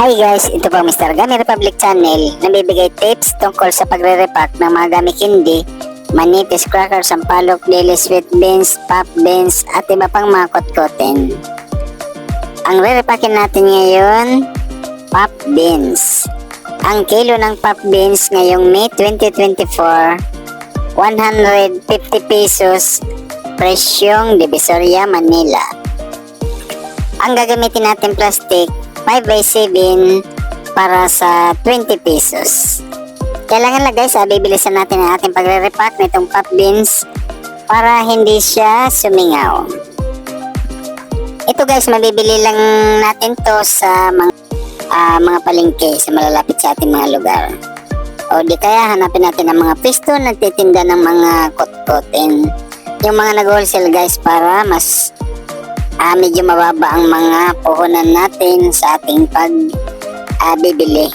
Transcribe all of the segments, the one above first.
Hi guys, ito po Mr. Gami Republic Channel. Nabibigay tips tungkol sa pagre-repack ng mga gami candy Manitis, crackers, sampalok, daily sweet beans, pop beans at iba pang mga kotkotin. Ang re-repackin natin ngayon Pop beans. Ang kilo ng pop beans ngayong May 2024 150 pesos Presyong Divisoria, Manila. Ang gagamitin natin plastic 5 by 7 para sa 20 pesos. Kailangan lang guys, ah, bibilisan natin ang ating pagre-repack nitong pop beans para hindi siya sumingaw. Ito guys, mabibili lang natin to sa mga, ah, mga palengke sa malalapit sa ating mga lugar. O di kaya hanapin natin ang mga pisto na nagtitinda ng mga kotkotin. Yung mga nag-wholesale guys para mas ah, medyo mababa ang mga puhunan natin sa ating pag ah, bibili.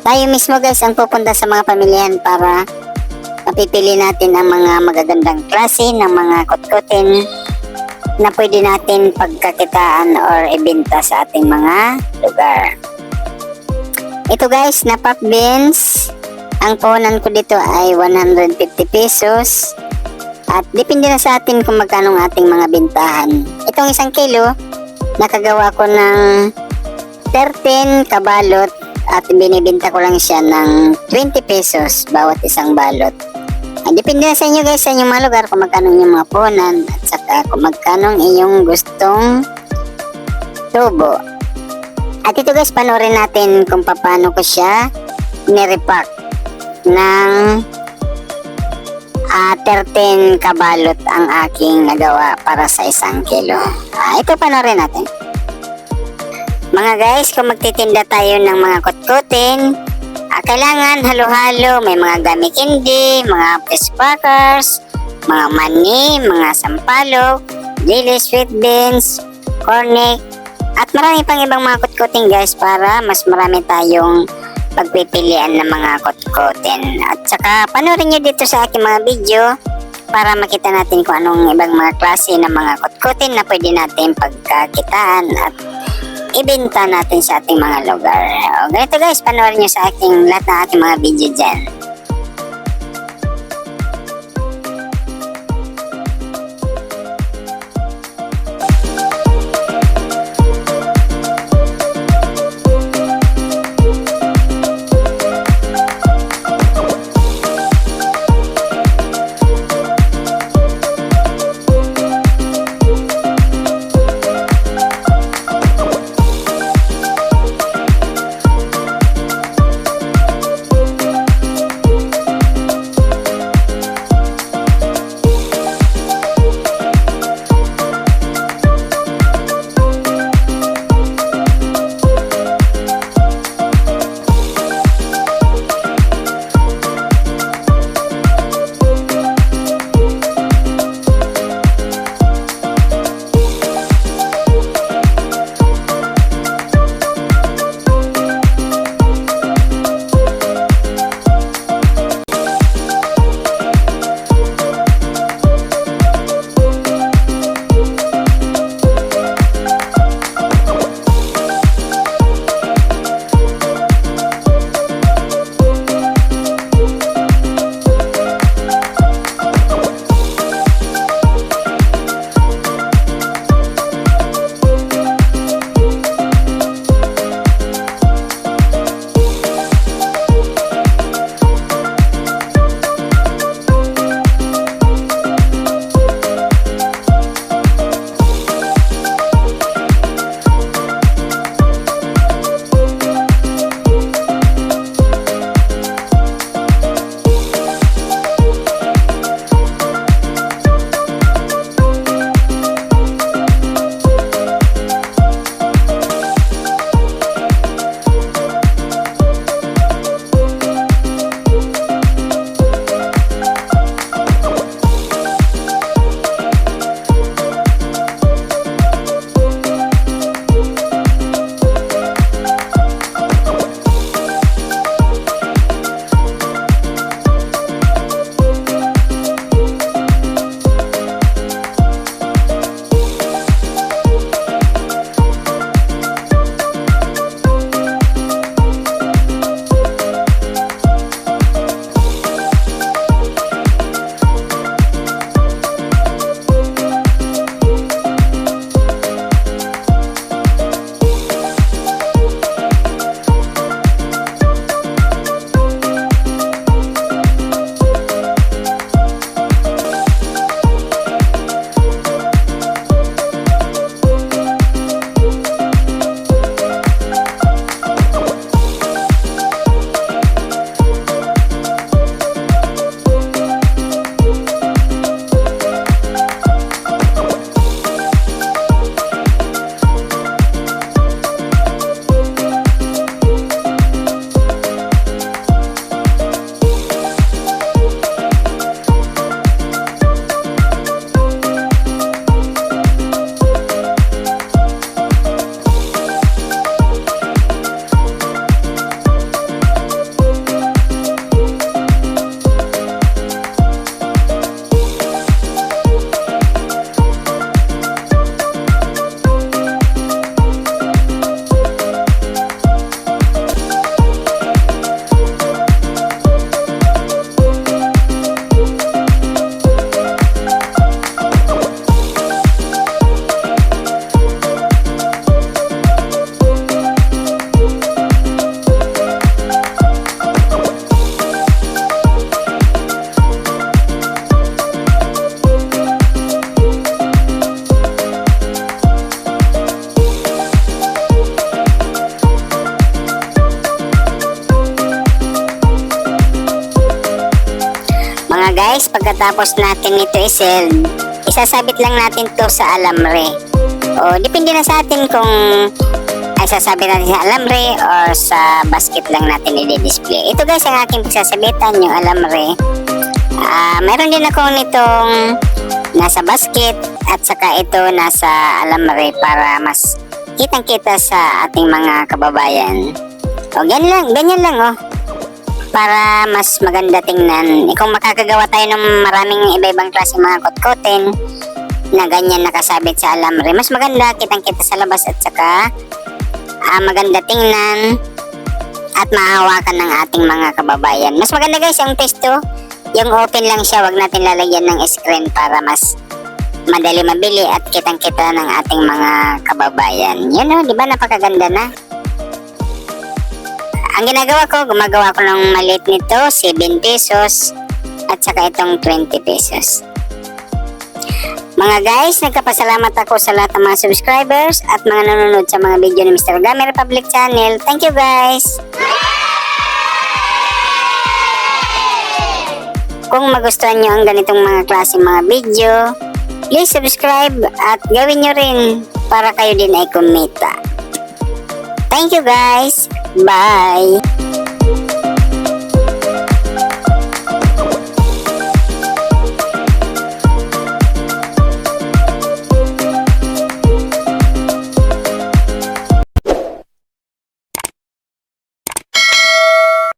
Tayo mismo guys ang pupunta sa mga pamilyahan para mapipili natin ang mga magagandang klase ng mga kotkotin na pwede natin pagkakitaan or ibenta sa ating mga lugar. Ito guys, na pop beans. Ang puhunan ko dito ay 150 pesos. At depende na sa atin kung magkano ang ating mga bintahan. Itong isang kilo, nakagawa ko ng 13 kabalot at binibenta ko lang siya ng 20 pesos bawat isang balot. Ah, depende sa inyo guys sa inyong mga lugar kung magkano yung mga punan at saka kung magkano iyong gustong tubo. At ito guys, panoorin natin kung paano ko siya nirepack ng Ah, 13 kabalot ang aking nagawa para sa isang kilo. Ah, ito panoorin natin. Mga guys, kung magtitinda tayo ng mga kutkutin, ah, kailangan halo-halo. May mga gummy candy, mga fish crackers, mga mani, mga sampalok, daily sweet beans, cornic, at marami pang ibang mga kutkutin guys para mas marami tayong pagpipilian ng mga kotkotin. At saka panoorin nyo dito sa aking mga video para makita natin kung anong ibang mga klase ng mga kotkotin na pwede natin pagkakitaan at ibenta natin sa ating mga lugar. O, ganito guys, panoorin nyo sa aking lahat ng aking mga video dyan. Guys, pagkatapos natin ito iseld, isasabit lang natin to sa alamre. O, depende na sa atin kung ay sasabit natin sa alamre or sa basket lang natin i-display. Ito guys, ang aking pagsasabitan, yung alamre. Ah, meron din ako nitong nasa basket at saka ito nasa alamre para mas kitang-kita sa ating mga kababayan. O, ganyan lang, ganyan lang oh para mas maganda tingnan. Eh, kung makakagawa tayo ng maraming iba-ibang klase mga kotkotin na ganyan nakasabit sa alamre, mas maganda kitang-kita sa labas at saka ah, maganda tingnan at mahawakan ng ating mga kababayan. Mas maganda guys yung testo, yung open lang siya, wag natin lalagyan ng screen para mas madali mabili at kitang-kita ng ating mga kababayan. Yun o, di ba napakaganda na? Ang ginagawa ko, gumagawa ko ng maliit nito, 7 pesos at saka itong 20 pesos. Mga guys, nagkapasalamat ako sa lahat ng mga subscribers at mga nanonood sa mga video ni Mr. Gami Republic Channel. Thank you guys! Kung magustuhan nyo ang ganitong mga klase mga video, please subscribe at gawin nyo rin para kayo din ay kumita. Thank you guys! Bye!